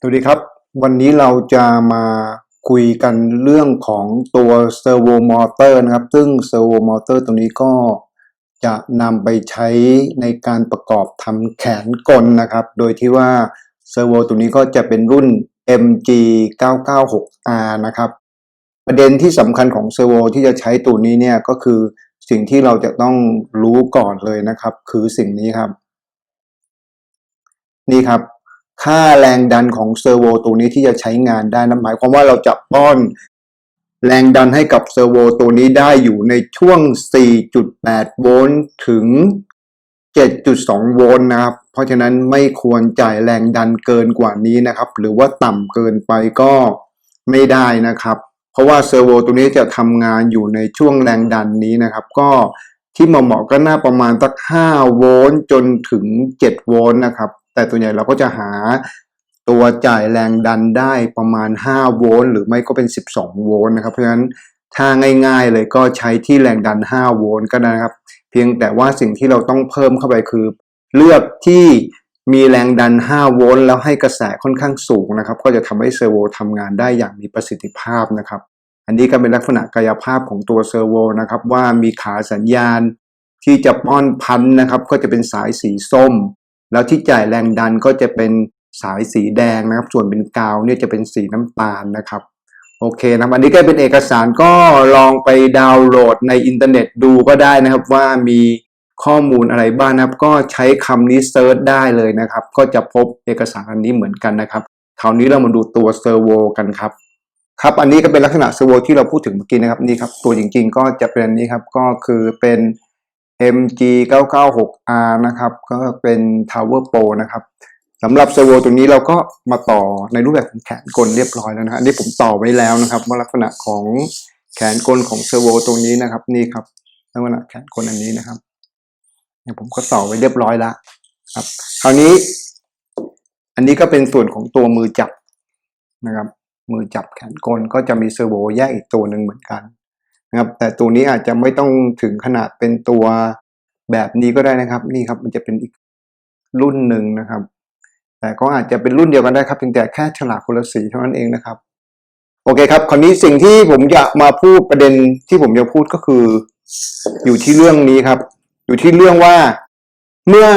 สวัสดีครับ วันนี้เราจะมาคุยกันเรื่องของตัวเซอร์โวมอเตอร์นะครับ ซึ่งเซอร์โวมอเตอร์ตัวนี้ก็จะนำไปใช้ในการประกอบทำแขนกลนะครับ โดยที่ว่าเซอร์โวตัวนี้ก็จะเป็นรุ่น MG 996R นะครับ ประเด็นที่สำคัญของเซอร์โวที่จะใช้ตัวนี้เนี่ยก็คือสิ่งที่เราจะต้องรู้ก่อนเลยนะครับ คือสิ่งนี้ครับ นี่ครับ ค่าแรงดันของเซอร์โวตัวนี้ที่จะใช้งานได้นะหมายความว่าเราจะป้อนแรงดันให้กับเซอร์โวตัวนี้ได้อยู่ในช่วง 4.8 โวลต์ถึง 7.2 โวลต์นะครับ เพราะฉะนั้นไม่ควรจ่ายแรงดันเกินกว่านี้นะครับ หรือว่าต่ำเกินไปก็ไม่ได้นะครับ เพราะว่าเซอร์โวตัวนี้จะทำงานอยู่ในช่วงแรงดันนี้นะครับ ก็ที่เหมาะๆก็น่าประมาณสัก 5 โวลต์จนถึง 7 โวลต์นะครับ แต่ตัวใหญ่เราก็จะหาตัวจ่ายแรงดันได้ประมาณ 5 โวลต์หรือไม่ก็เป็น 12 โวลต์นะครับ เพราะฉะนั้นถ้าง่ายๆเลยก็ใช้ที่แรงดัน 5 โวลต์ก็ได้นะครับ เพียงแต่ว่าสิ่งที่เราต้องเพิ่มเข้าไปคือ เลือกที่มีแรงดัน 5 โวลต์แล้วให้กระแสค่อนข้างสูงนะครับ ก็จะทำให้เซอร์โวทำงานได้อย่างมีประสิทธิภาพนะครับ อันนี้ก็เป็นลักษณะกายภาพของตัวเซอร์โวนะครับว่ามีขาสัญญาณที่จะป้อนพันนะครับ ก็จะเป็นสายสีส้ม แล้วที่จ่ายแรงดันก็จะเป็นสายสีแดงนะครับ ส่วนเป็นกาวเนี่ยจะเป็นสีน้ำตาลนะครับ โอเคนะครับ อันนี้ก็เป็นเอกสารก็ลองไปดาวน์โหลดในอินเทอร์เน็ตดูก็ได้นะครับว่ามีข้อมูลอะไรบ้างนะครับ ก็ใช้คำนี้เซิร์ชได้เลยนะครับ ก็จะพบเอกสารอันนี้เหมือนกันนะครับ คราวนี้เรามาดูตัวเซอร์โวกันครับ ครับ อันนี้ก็เป็นลักษณะเซอร์โวที่เราพูดถึงเมื่อกี้นะครับ นี่ครับ ตัวจริงๆ ก็จะเป็นอันนี้ครับ ก็คือเป็น MG 996R นะครับ ก็เป็น Tower Pro นะครับสำหรับเซอร์โวตัวนี้เราก็มาต่อในรูปแบบของแขนกลเรียบร้อยแล้วนะฮะอันนี้ผมต่อไว้แล้วนะครับ ว่าลักษณะของแขนกลของเซอร์โวตัวนี้นะครับ นี่ครับลักษณะแขนกลอันนี้นะครับเนี่ยผมก็ต่อไว้เรียบร้อยแล้วครับ คราวนี้ อันนี้ก็เป็นส่วนของตัวมือจับนะครับ มือจับแขนกลก็จะมีเซอร์โวแยกอีกตัวหนึ่งเหมือนกัน นะครับ แต่ตัวนี้อาจจะไม่ต้องถึงขนาดเป็นตัวแบบนี้ก็ได้นะครับ นี่ครับมันจะเป็นอีกรุ่นหนึ่งนะครับ แต่ก็อาจจะเป็นรุ่นเดียวกันได้ครับเพียงแต่แค่ฉลากคนละสีเท่านั้นเองนะครับ โอเคครับ คราวนี้สิ่งที่ผมจะมาพูดประเด็นที่ผมจะพูดก็คือ อยู่ที่เรื่องนี้ครับ อยู่ที่เรื่องว่าเมื่อ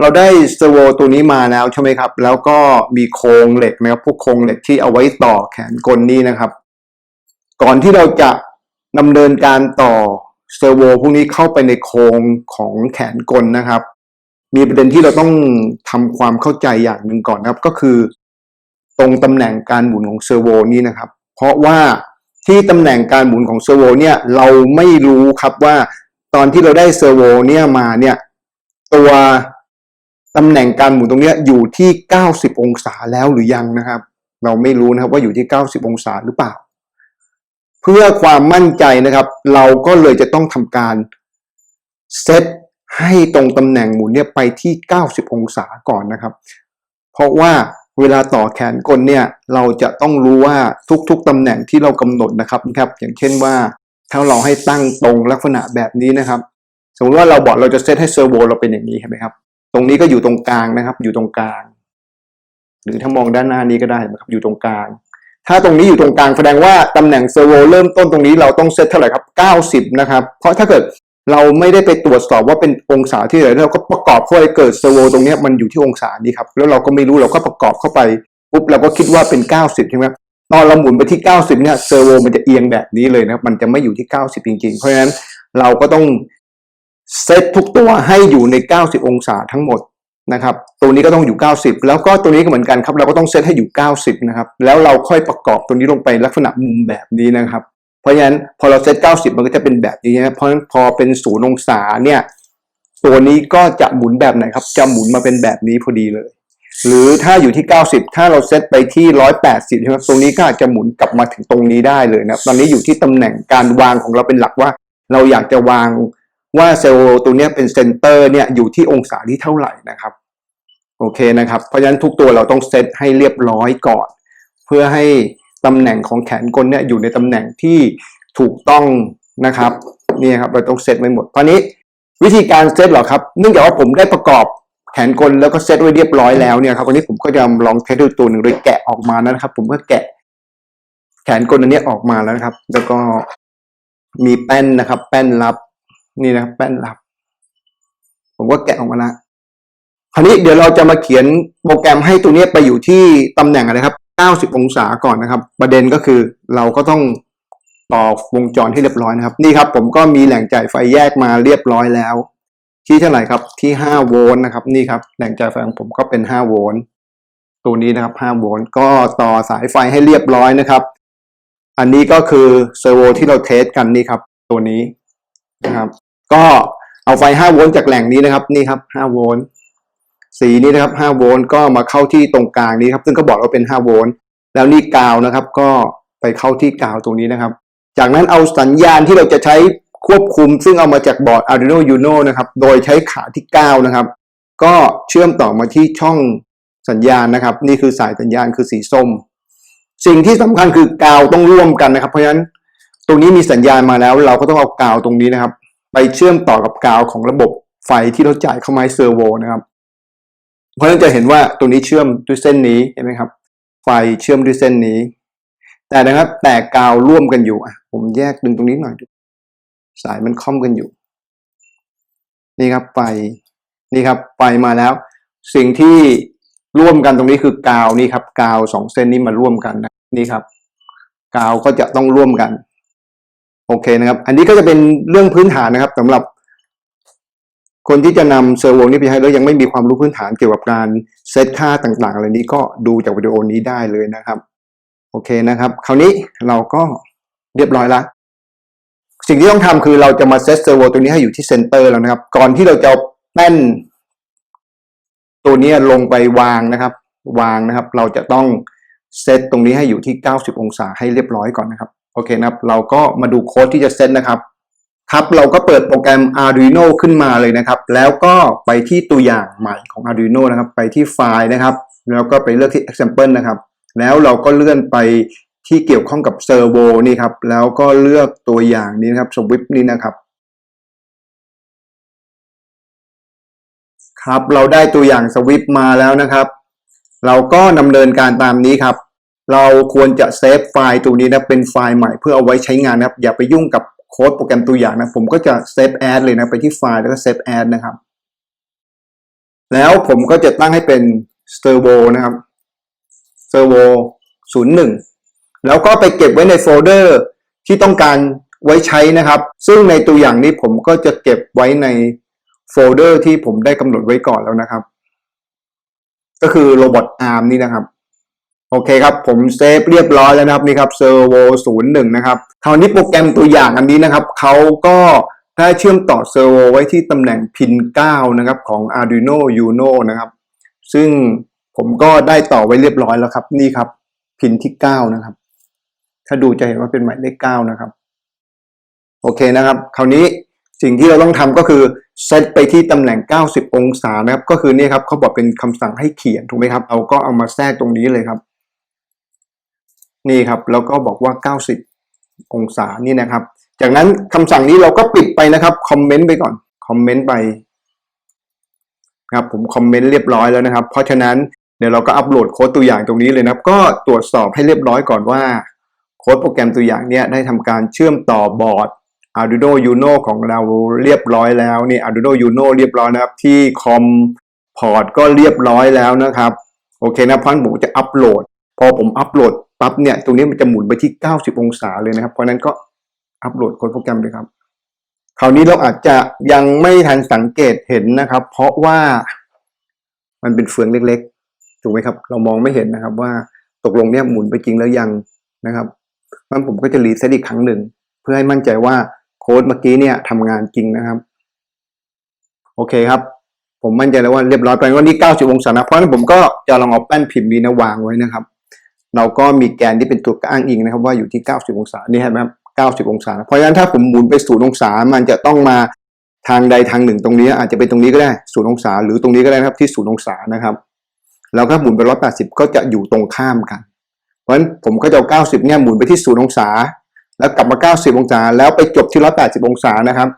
เราได้เซโวตัวนี้มาแล้วใช่ไหมครับ แล้วก็มีโครงเหล็กนะครับพวกโครงเหล็กที่เอาไว้ต่อแขนกลนี้นะครับ ก่อนที่เราจะ ดำเนินการต่อเซอร์โวพวกนี้เข้าไปในโครงของแขนกลนะครับ มีประเด็นที่เราต้องทำความเข้าใจอย่างหนึ่งก่อนนะครับ ก็คือ ตรงตำแหน่งการหมุนของเซอร์โวนี้นะครับ เพราะว่าที่ตำแหน่งการหมุนของเซอร์โวเนี่ยเราไม่รู้ครับว่าตอนที่เราได้เซอร์โวเนี่ยมาเนี่ยตัวตำแหน่งการหมุนตรงเนี้ยอยู่ที่ 90 องศาแล้วหรือยังนะครับ เราไม่รู้นะครับว่าอยู่ที่ 90 องศาหรือเปล่า เพื่อความมั่นใจนะครับ เราก็เลยจะต้องทำการเซตให้ตรงตำแหน่งหมุนเนี่ยไปที่ 90 องศาก่อนนะครับ เพราะว่าเวลาต่อแขนกลเนี่ยเราจะต้องรู้ว่าทุกๆตำแหน่งที่เรากำหนดนะครับนะครับ อย่างเช่นว่าถ้าเราให้ตั้งตรงลักษณะแบบนี้นะครับ สมมติว่าเราบอกเราจะเซตให้เซอร์โวเราเป็นอย่างนี้เห็นไหมครับ ตรงนี้ก็อยู่ตรงกลางนะครับ อยู่ตรงกลาง หรือถ้ามองด้านหน้านี้ก็ได้นะครับอยู่ตรงกลาง ถ้าตรงนี้อยู่ตรงกลางแสดงว่าตำแหน่งเซอร์โวเริ่มต้นตรงนี้เราต้องเซตเท่าไหร่ครับ 90 นะครับ เพราะถ้าเกิดเราไม่ได้ไปตรวจสอบว่าเป็นองศาที่ไหนเราก็ประกอบเข้าไปเกิดเซอร์โวตรงนี้มันอยู่ที่องศานี้ครับ แล้วเราก็ไม่รู้เราก็ประกอบเข้าไปปุ๊บเราก็คิดว่าเป็น 90 ใช่ไหมตอนเราหมุนไปที่ 90 เนี่ยเซอร์โวมันจะเอียงแบบนี้เลยนะครับมันจะไม่อยู่ที่ 90 จริง ๆ เพราะฉะนั้นเราก็ต้องเซตทุกตัวให้อยู่ใน 90 องศาทั้งหมด นะครับตัวนี้ก็ต้องอยู่ 90 แล้วก็ตัวนี้ก็เหมือนกันครับ เราก็ต้องเซตให้อยู่ 90 นะครับ แล้วเราค่อยประกอบตัวนี้ลงไปลักษณะมุมแบบนี้นะครับ เพราะฉะนั้นพอเราเซต 90 มันก็จะเป็นแบบนี้นะเพราะฉะนั้นพอเป็นศูนย์องศาเนี่ยตัวนี้ก็จะหมุนแบบไหนครับ จะหมุนมาเป็นแบบนี้พอดีเลย หรือถ้าอยู่ที่ 90 ถ้าเราเซตไปที่ 180 ใช่ไหมตรงนี้ก็อาจจะหมุนกลับมาถึงตรงนี้ได้เลยนะตอนนี้อยู่ที่ตำแหน่งการวางของเราเป็นหลักว่า เราอยากจะวาง ว่าเซลล์ตัวนี้เป็นเซนเตอร์เนี่ยอยู่ที่องศาที่เท่าไหร่นะครับโอเคนะครับ เพราะฉะนั้นทุกตัวเราต้องเซตให้เรียบร้อยก่อน เพื่อให้ตำแหน่งของแขนกลเนี่ยอยู่ในตำแหน่งที่ถูกต้องนะครับนี่ครับเราต้องเซตไว้หมดตอนนี้วิธีการเซตหรอครับเนื่องจากว่าผมได้ประกอบแขนกลแล้วก็เซตไว้เรียบร้อยแล้วเนี่ยครับวันนี้ผมก็จะลองเทสดูตัวหนึ่งโดยแกะออกมานะครับ ผมก็แกะแขนกลอันนี้ออกมาแล้วนะครับ แล้วก็มีแป้นนะครับ แป้นรับ นี่นะครับแป้นรับ ผมก็แกะออกมาล้วคราวนี้เดี๋ยวเราจะมาเขียนโปรแกรมให้ตัวนี้ไปอยู่ที่ตำแหน่งอะไรครับ 90 องศาก่อนนะครับ ประเด็นก็คือเราก็ต้องต่อวงจรให้เรียบร้อยนะครับ นี่ครับ ผมก็มีแหล่งจ่ายไฟแยกมาเรียบร้อยแล้ว ที่เท่าไหร่ครับที่ 5 โวลต์นะครับ นี่ครับแหล่งจ่ายไฟของผมก็เป็น 5 โวลต์ตัวนี้นะครับ 5 โวลต์ก็ต่อสายไฟให้เรียบร้อยนะครับ อันนี้ก็คือเซอร์โวที่เราเทสกันนี่ครับ ตัวนี้ นะครับ ก็เอาไฟ 5 โวลต์จากแหล่งนี้นะครับนี่ครับ 5 โวลต์สีนี้นะครับ 5 โวลต์ก็มาเข้าที่ตรงกลางนี้ครับ ซึ่งก็บอกว่าเป็น 5 โวลต์แล้วนี่กาวนะครับ ก็ไปเข้าที่กาวตรงนี้นะครับ จากนั้นเอาสัญญาณที่เราจะใช้ควบคุม ซึ่งเอามาจากบอร์ด Arduino Uno นะครับ โดยใช้ขาที่ 9 นะครับ ก็เชื่อมต่อมาที่ช่องสัญญาณนะครับ นี่คือสายสัญญาณคือสีส้ม สิ่งที่สำคัญคือกาวต้องร่วมกันนะครับ เพราะฉะนั้น ตรงนี้มีสัญญาณมาแล้ว เราก็ต้องเอากาวตรงนี้นะครับ ไปเชื่อมต่อกับกาวของระบบไฟที่เราจ่ายเข้ามาให้เซอร์โวนะครับ เพราะฉะนั้นจะเห็นว่าตรงนี้เชื่อมด้วยเส้นนี้เห็นไหมครับ ไฟเชื่อมด้วยเส้นนี้ แต่นะครับแต่กาวร่วมกันอยู่อะ ผมแยกดึงตรงนี้หน่อยดูสายมันค่อมกันอยู่ นี่ครับไฟนี่ครับไฟมาแล้ว สิ่งที่ร่วมกันตรงนี้คือกาวนี่ครับ กาวสองเส้นนี้มาร่วมกันนะนี่ครับ กาวก็จะต้องร่วมกัน โอเคนะครับ อันนี้ก็จะเป็นเรื่องพื้นฐานนะครับสำหรับคนที่จะนำเซอร์โวนี้ไปใช้แล้วยังไม่มีความรู้พื้นฐานเกี่ยวกับการเซตค่าต่างๆอะไรนี้ก็ดูจากวิดีโอนี้ได้เลยนะครับ โอเคนะครับ คราวนี้เราก็เรียบร้อยละสิ่งที่ต้องทำคือเราจะมาเซตเซอร์โวตัวนี้ให้อยู่ที่เซนเตอร์แล้วนะครับ ก่อนที่เราจะแป้น ตัวนี้ลงไปวางนะครับ วางนะครับ เราจะต้องเซตตรงนี้ให้อยู่ที่ 90 องศาให้เรียบร้อยก่อนนะครับ โอเคนะครับ เราก็มาดูโค้ดที่จะเซตนะครับ ครับเราก็เปิดโปรแกรม Arduino ขึ้นมาเลยนะครับ แล้วก็ไปที่ตัวอย่างใหม่ของ Arduino นะครับ ไปที่ไฟล์นะครับ แล้วก็ไปเลือกที่ example นะครับ แล้วเราก็เลื่อนไปที่เกี่ยวข้องกับเซอร์โวนี่ครับ แล้วก็เลือกตัวอย่างนี้นะครับสวิปนี้นะครับครับ เราได้ตัวอย่างสวิปมาแล้วนะครับ เราก็ดำเนินการตามนี้ครับ เราควรจะเซฟไฟล์ตัวนี้นะเป็นไฟล์ใหม่เพื่อเอาไว้ใช้งานนะครับ อย่าไปยุ่งกับโค้ดโปรแกรมตัวอย่างนะ ผมก็จะเซฟแอดเลยนะ ไปที่ไฟล์แล้วก็เซฟแอดนะครับ แล้วผมก็จะตั้งให้เป็นเซอร์โวนะครับเซอร์โวศูนย์หนึ่งแล้วก็ไปเก็บไว้ในโฟลเดอร์ที่ต้องการไว้ใช้นะครับ ซึ่งในตัวอย่างนี้ผมก็จะเก็บไว้ในโฟลเดอร์ที่ผมได้กำหนดไว้ก่อนแล้วนะครับ ก็คือ Robot Arm นี่นะครับ โอเคครับ ผมเซฟเรียบร้อยแล้วนะครับนี่ครับ Servo 01นย์หนึ่งนะครับคราวนี้โปรแกรมตัวอย่างอันนี้นะครับเขาก็ได้เชื่อมต่อ Servo ไว้ที่ตำแหน่ง pin 9นะครับของ Arduino Uno นะครับ ซึ่งผมก็ได้ต่อไว้เรียบร้อยแล้วครับ นี่ครับ พินที่ 9 นะครับ ถ้าดูจะเห็นว่าเป็นหมายเลข9นะครับ โอเคนะครับ คราวนี้สิ่งที่เราต้องทำก็คือเซตไปที่ตำแหน่ง 90 องศานะครับ ก็คือนี่ครับเขาบอกเป็นคำสั่งให้เขียนถูกไหมครับ เราก็เอามาแทรกตรงนี้เลยครับ นี่ครับแล้วก็บอกว่า 90 องศานี่นะครับ จากนั้นคำสั่งนี้เราก็ปิดไปนะครับคอมเมนต์ไปก่อนคอมเมนต์ไปครับผมคอมเมนต์เรียบร้อยแล้วนะครับ เพราะฉะนั้นเดี๋ยวเราก็อัปโหลดโค้ดตัวอย่างตรงนี้เลยนะครับ ก็ตรวจสอบให้เรียบร้อยก่อนว่าโค้ดโปรแกรมตัวอย่างเนี้ยได้ทำการเชื่อมต่อบอร์ด Arduino Uno ของเราเรียบร้อยแล้วนี่ Arduino Uno เรียบร้อยนะครับ ที่คอมพอร์ตก็เรียบร้อยแล้วนะครับ โอเคนะพันผมจะอัปโหลด พอผมอัปโหลด ปั๊บเนี่ยตรงนี้มันจะหมุนไปที่ 90 องศาเลยนะครับ เพราะนั้นก็อัปโหลดโค้ดโปรแกรมเลยครับ คราวนี้เราอาจจะยังไม่ทันสังเกตเห็นนะครับ เพราะว่ามันเป็นเฟืองเล็กๆ ถูกไหมครับ เรามองไม่เห็นนะครับว่าตกลงเนี่ยหมุนไปจริงแล้วยังนะครับมันผมก็จะรีเซ็ตอีกครั้งหนึ่ง เพื่อให้มั่นใจว่าโค้ดเมื่อกี้เนี่ยทำงานจริงนะครับ โอเคครับ ผมมั่นใจแล้วว่าเรียบร้อยไปว่านี่ 90 องศานะเพราะฉะนั้นผมก็จะลองเอาแป้นพิมพ์นี้นะวางไว้นะครับ เราก็มีแกนที่เป็นตัวอ้างอิงนะครับว่าอยู่ที่ 90 องศานี่เห็นไหมครับ90 องศา เพราะฉะนั้นถ้าผมหมุนไปศูนย์องศา มันจะต้องมาทางใดทางหนึ่งตรงนี้ อาจจะเป็นตรงนี้ก็ได้ศูนย์องศา หรือตรงนี้ก็ได้นะครับที่ศูนย์องศานะครับแล้วถ้าหมุนไป 180 ก็จะอยู่ตรงข้ามกัน เพราะฉะนั้นผมก็จะเอา 90 เนี่ยหมุนไปที่ศูนย์องศา แล้วกลับมา 90 องศา แล้วไปจบที่ 180 องศานะครับ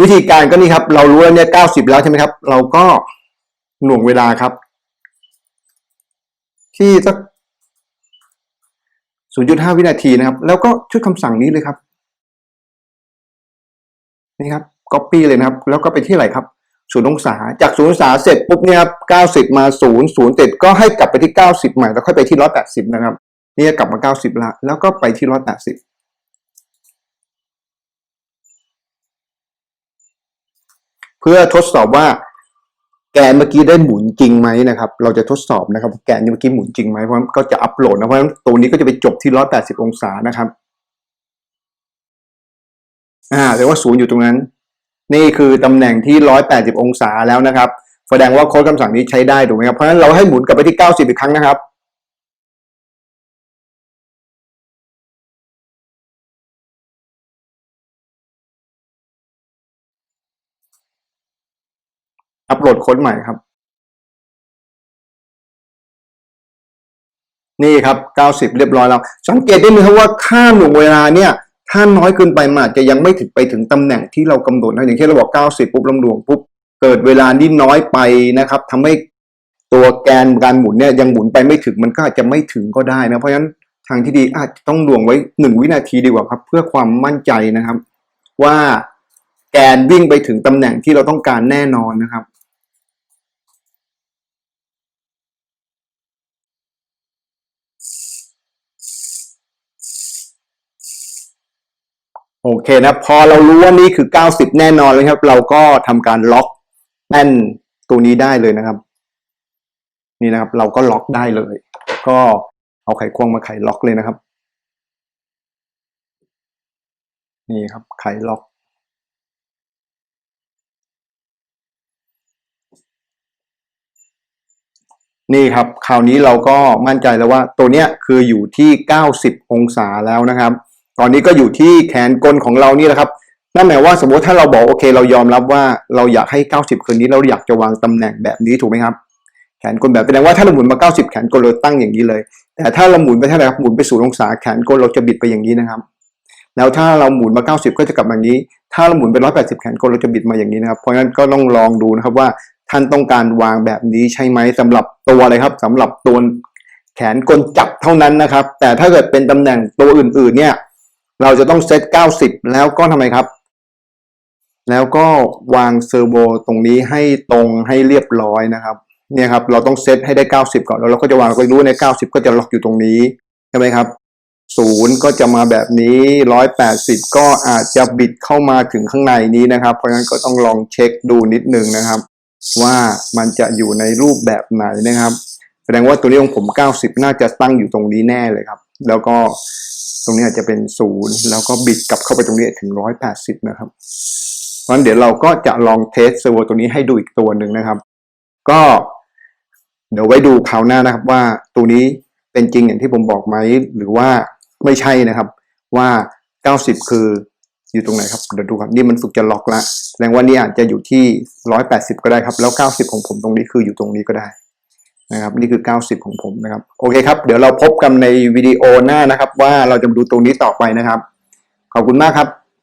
วิธีการก็นี่ครับ เรารู้แล้วเนี่ย 90 แล้วใช่ไหมครับ เราก็หน่วงเวลาครับ ที่สัก 0.5 วินาทีนะครับ แล้วก็ชุดคำสั่งนี้เลยครับ นี่ครับ copy เลยนะครับ แล้วก็ไปที่อะไรครับศูนย์องศา จากศูนย์องศาเสร็จปุ๊บเนี่ยครับ90มา0 0เสร็จก็ให้กลับไปที่90ใหม่แล้วค่อยไปที่180นะครับ นี่กลับมา90ละแล้วก็ไปที่180เพื่อทดสอบว่า แกนเมื่อกี้ได้หมุนจริงไหมนะครับ เราจะทดสอบนะครับว่แกนเมื่อกี้หมุนจริงไหมเพราะก็จะอัปโหลดนะเพราะฉะนั้นตัวนี้ก็จะไปจบที่ 180 องศานะครับอ่าแปลว่าศูนย์อยู่ตรงนั้น นี่คือตำแหน่งที่ 180 องศาแล้วนะครับ แสดงว่าโค้ดคำสั่งนี้ใช้ได้ถูกไหมครับเพราะฉะนั้นเราให้หมุนกลับไปที่ 90 อีกครั้งนะครับ โหลดโค้ดใหม่ครับ นี่ครับ 90 เรียบร้อยแล้ว สังเกตได้ไหมครับว่าค่าหน่วงเวลาเนี่ย ถ้าน้อยเกินไปมันอาจจะยังไม่ถึงไปถึงตำแหน่งที่เรากำหนดนะอย่างเช่นเราบอก 90 ปุ๊บลำดวงปุ๊บเกิดเวลานี่น้อยไปนะครับทำให้ตัวแกนการหมุนเนี่ยยังหมุนไปไม่ถึงมันก็อาจจะไม่ถึงก็ได้นะเพราะฉะนั้นทางที่ดีอาจจะต้องดวงไว้หนึ่งวินาทีดีกว่าครับ เพื่อความมั่นใจนะครับ ว่าแกนวิ่งไปถึงตำแหน่งที่เราต้องการแน่นอนนะครับ โอเคนะพอเรารู้ว่านี่คือ 90 แน่นอนเลยครับ เราก็ทำการล็อกแป้นตัวนี้ได้เลยนะครับ นี่นะครับ เราก็ล็อกได้เลย ก็เอาไขควงมาไขล็อกเลยนะครับ นี่ครับไขล็อกนี่ครับคราวนี้เราก็มั่นใจแล้วว่าตัวเนี้ยคืออยู่ที่ 90 องศาแล้วนะครับ ตอนนี้ก็อยู่ที่แขนกลของเรานี่แหละครับ นั่นหมายว่าสมมติถ้าเราบอกโอเค เรายอมรับว่าเราอยากให้ 90 คืนนี้เราอยากจะวางตำแหน่งแบบนี้ถูกไหมครับ แขนกลแบบแสดงว่าถ้าเราหมุนมา 90 แขนกลเราตั้งอย่างนี้เลย แต่ถ้าเราหมุนไปเท่าไหร่ครับหมุนไปศูนย์องศาแขนกลเราจะบิดไปอย่างนี้นะครับ แล้วถ้าเราหมุนมา 90 ก็จะกลับอย่างนี้ ถ้าเราหมุนไป 180 แขนกลเราจะบิดมาอย่างนี้นะครับ เพราะฉะนั้นก็ต้องลองดูนะครับว่าท่านต้องการวางแบบนี้ใช่ไหมสำหรับตัวอะไรครับสำหรับตัวแขนกลจับเท่านั้นนะครับ แต่ถ้าเกิดเป็นตำแหน่งตัวอื่นๆเนี่ย เราจะต้องเซต 90 แล้วก็ทำไมครับ แล้วก็วางเซอร์โวตรงนี้ให้ตรงให้เรียบร้อยนะครับ เนี่ยครับ เราต้องเซตให้ได้ 90 ก่อนแล้วเราก็จะวางไปรู้ใน 90 ก็จะล็อกอยู่ตรงนี้ใช่ไหมครับศูนย์ก็จะมาแบบนี้ร้อยแปดสิบก็อาจจะบิดเข้ามาถึงข้างในนี้นะครับ เพราะฉะนั้นก็ต้องลองเช็คดูนิดนึงนะครับ ว่ามันจะอยู่ในรูปแบบไหนนะครับ แสดงว่าตัวนี้ของผม 90 น่าจะตั้งอยู่ตรงนี้แน่เลยครับ แล้วก็ ตรงนี้อาจจะเป็นศูนย์แล้วก็บิดกลับเข้าไปตรงนี้ถึง180นะครับเพราะฉะนั้นเดี๋ยวเราก็จะลองเทสเซอร์โวตัวนี้ให้ดูอีกตัวหนึ่งนะครับ ก็เดี๋ยวไว้ดูคราวหน้านะครับว่าตัวนี้เป็นจริงอย่างที่ผมบอกไหมหรือว่าไม่ใช่นะครับว่า 90 คืออยู่ตรงไหนครับเดี๋ยวดูครับนี่มันฝึกจะล็อกละแสดงว่านี่อาจจะอยู่ที่ 180 ก็ได้ครับ แล้ว 90 ของผมตรงนี้คืออยู่ตรงนี้ก็ได้ นะครับนี่คือ 90 ของผมนะครับโอเคครับ เดี๋ยวเราพบกันในวิดีโอหน้านะครับ ว่าเราจะดูตรงนี้ต่อไปนะครับ ขอบคุณมากครับ